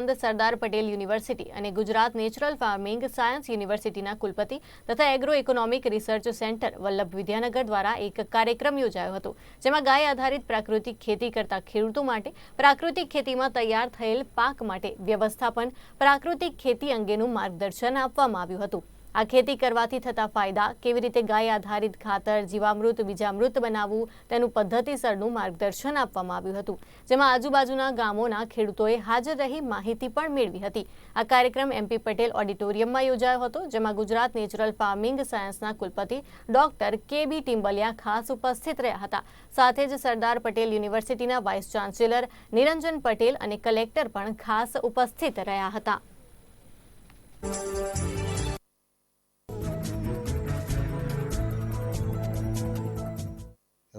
Sardar Patel university અને Gujarat natural farming science યુનિવર્સિટીના કુલપતિ તથા agro economic research centre Vallabh Vidyanagar દ્વારા એક કાર્યક્રમ યોજાયો હતો, જેમાં ગાય આધારિત પ્રાકૃતિક ખેતી કરતા ખેડૂતો માટે પ્રાકૃતિક ખેતીમાં તૈયાર થયેલ પાક માટે વ્યવસ્થાપન, પ્રાકૃતિક ખેતી અંગેનું માર્ગદર્શન આપવામાં આવ્યું હતું. આ ખેતી કરવાથી થતા ફાયદા, કેવી રીતે ગાય આધારિત ખાતર, જીવામૃત, બીજામૃત બનાવવું, તેનું પદ્ધતિસરનું માર્ગદર્શન આપવામાં આવ્યું હતું. જેમાં આજુબાજુના ગામોના ખેડૂતોએ હાજર રહી માહિતી પણ મેળવી હતી. આ કાર્યક્રમ એમપી પટેલ ઓડિટોરિયમમાં યોજાયો હતો, જેમાં ગુજરાત નેચરલ ફાર્મિંગ સાયન્સના કુલપતિ ડોક્ટર કે બી ટિમ્બલિયા ખાસ ઉપસ્થિત રહ્યા હતા. સાથે જ સરદાર પટેલ યુનિવર્સિટીના વાઇસ ચાન્સેલર નિરંજન પટેલ અને કલેક્ટર પણ ખાસ ઉપસ્થિત રહ્યા હતા.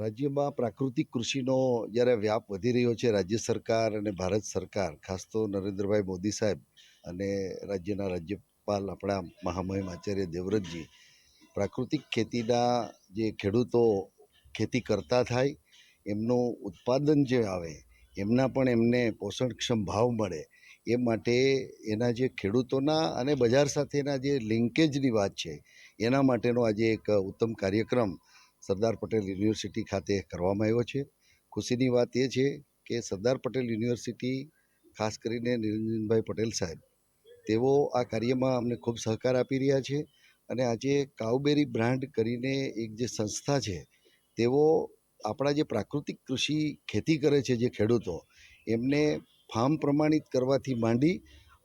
રાજ્યમાં પ્રાકૃતિક કૃષિનો જ્યારે વ્યાપ વધી રહ્યો છે, રાજ્ય સરકાર અને ભારત સરકાર, ખાસ તો નરેન્દ્રભાઈ મોદી સાહેબ અને રાજ્યના રાજ્યપાલ આપણા મહામહિમ આચાર્ય દેવવ્રતજી, પ્રાકૃતિક ખેતીના જે ખેડૂતો ખેતી કરતા થાય, એમનું ઉત્પાદન જે આવે, એમના પણ એમને પોષણક્ષમ ભાવ મળે, એ માટે એના જે ખેડૂતોના અને બજાર સાથેના જે લિંકેજની વાત છે, એના માટેનો આજે એક ઉત્તમ કાર્યક્રમ સરદાર પટેલ યુનિવર્સિટી ખાતે કરવામાં આવ્યો છે. ખુશીની વાત એ છે કે સરદાર પટેલ યુનિવર્સિટી, ખાસ કરીને નિરંજનભાઈ પટેલ સાહેબ, તેઓ આ કાર્યમાં અમને ખૂબ સહકાર આપી રહ્યા છે અને આજે કાઉબેરી બ્રાન્ડ કરીને એક જે સંસ્થા છે, તેઓ આપણા જે પ્રાકૃતિક કૃષિ ખેતી કરે છે જે ખેડૂતો, એમને ફાર્મ પ્રમાણિત કરવાથી માંડી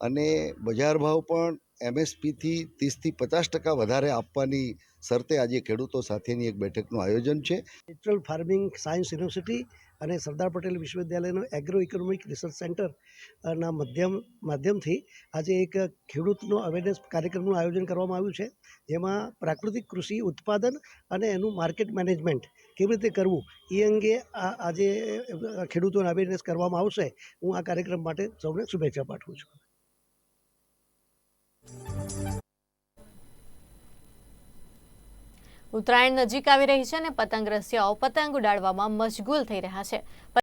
અને બજાર ભાવ પણ એમએસપીથી ત્રીસથી પચાસ ટકા વધારે આપવાની શરતે આજે ખેડૂતો સાથેની એક બેઠકનું આયોજન છે. નેચરલ ફાર્મિંગ સાયન્સ યુનિવર્સિટી અને સરદાર પટેલ વિશ્વવિદ્યાલયનો એગ્રો ઇકોનોમિક રિસર્ચ સેન્ટરના માધ્યમ, માધ્યમથી આજે એક ખેડૂતનો અવેરનેસ કાર્યક્રમનું આયોજન કરવામાં આવ્યું છે. જેમાં પ્રાકૃતિક કૃષિ ઉત્પાદન અને એનું માર્કેટ મેનેજમેન્ટ કેવી રીતે કરવું, એ અંગે આજે ખેડૂતોને અવેરનેસ કરવામાં આવશે. હું આ કાર્યક્રમ માટે સૌને શુભેચ્છા પાઠવું છું. ઉત્તરાયણ નજીક આવી રહી છે અને પતંગ રસિયાઓ પતંગ ઉડાડવામાં મશગુલ થઈ રહ્યા છે.